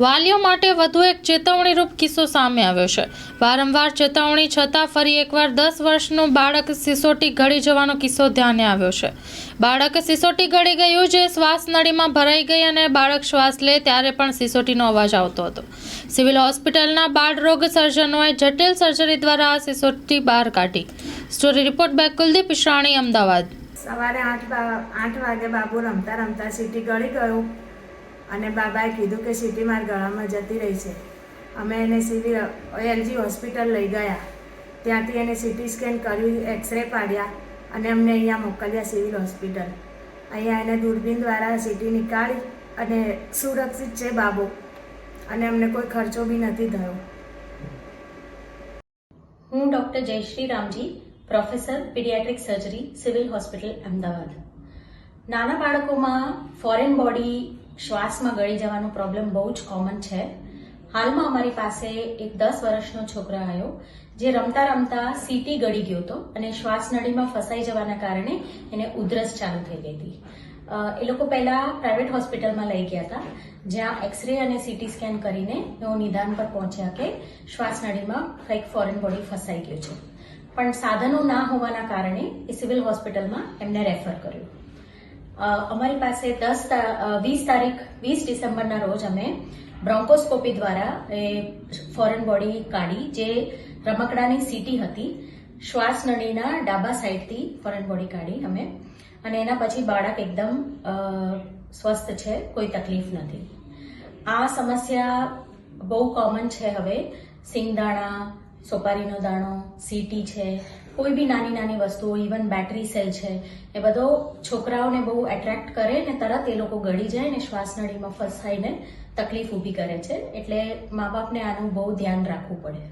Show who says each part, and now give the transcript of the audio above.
Speaker 1: વાલીઓ માટે વધુ એક ચેતવણીરૂપ કિસ્સો સામે આવ્યો છે. વારંવાર ચેતવણી છતાં ફરી એકવાર દસ વર્ષનું બાળક સિસોટી ગળી જવાનો કિસ્સો ધ્યાને આવ્યો છે. બાળક સિસોટી ગળી ગયું જે શ્વાસ નળીમાં ભરાઈ ગઈ અને બાળક શ્વાસ લે ત્યારે પણ સિસોટીનો અવાજ આવતો હતો. સિવિલ હોસ્પિટલના બાળરોગ સર્જનોએ જટિલ સર્જરી દ્વારા આ સિસોટી બહાર કાઢી. Story report by Kuldeep Ishrani Ahmedabad.
Speaker 2: સવારે આઠ આઠ વાગે બાબુ રમતા રમતા સીટી ગળી ગયું. અને બાબાએ કીધું કે સીટી માર ગળામાં જતી રહી છે. અમે એને સિવિલ એલજી હોસ્પિટલ લઈ ગયા. ત્યાંથી એને સીટી સ્કેન કર્યું, એક્સરે પાડ્યા અને અમને અહીંયા મોકલ્યા સિવિલ હોસ્પિટલ. અહીંયા એને દૂરબીન દ્વારા સીટી નીકાળી અને સુરક્ષિત છે બાબો. અને અમને કોઈ ખર્ચો બી નથી થયો.
Speaker 3: હું ડૉક્ટર જયશ્રી Ramji, professor, paediatric surgery, civil hospital Ahmedabad. નાના બાળકોમાં ફોરેન બોડી શ્વાસમાં ગળી જવાનો પ્રોબ્લેમ બહુ જ કોમન છે. હાલમાં અમારી પાસે એક દસ વર્ષનો છોકરો આવ્યો, જે રમતા રમતા સીટી ગળી ગયો હતો અને શ્વાસ નળીમાં ફસાઈ જવાના કારણે એને ઉધરસ ચાલુ થઈ ગઈ હતી. એ લોકો પહેલા પ્રાઇવેટ હોસ્પિટલમાં લઈ ગયા હતા, જ્યાં એક્સરે અને સીટી સ્કેન કરીને એવું નિદાન પર પહોંચ્યા કે શ્વાસ નળીમાં કંઈક ફોરેન બોડી ફસાઈ ગયું છે. પણ સાધનો ના હોવાના કારણે એ સિવિલ હોસ્પિટલમાં એમને રેફર કર્યું. અમારી પાસે દસ વીસ તારીખ, વીસ ડિસેમ્બરના રોજ અમે બ્રોન્કોસ્કોપી દ્વારા એ ફોરેન બોડી કાઢી, જે રમકડાની સીટી હતી શ્વાસ નળીના ડાબા સાઈડથી ફોરેન બોડી કાઢી અમે. અને એના પછી બાળક એકદમ સ્વસ્થ છે, કોઈ તકલીફ નથી. આ સમસ્યા બહુ કોમન છે હવે. સિંગદાણા, સોપારીનો દાણો, સીટી છે કોઈ બી નાની નાની વસ્તુઓ ઇવન બેટરી સેલ છે, એ બધો છોકરાઓને બહુ એટ્રેક્ટ કરે ને તરત એ લોકો ગળી જાય ને શ્વાસનળીમાં ફસાઈને તકલીફ ઊભી કરે છે. એટલે મા બાપને આનું બહુ ધ્યાન રાખવું પડે.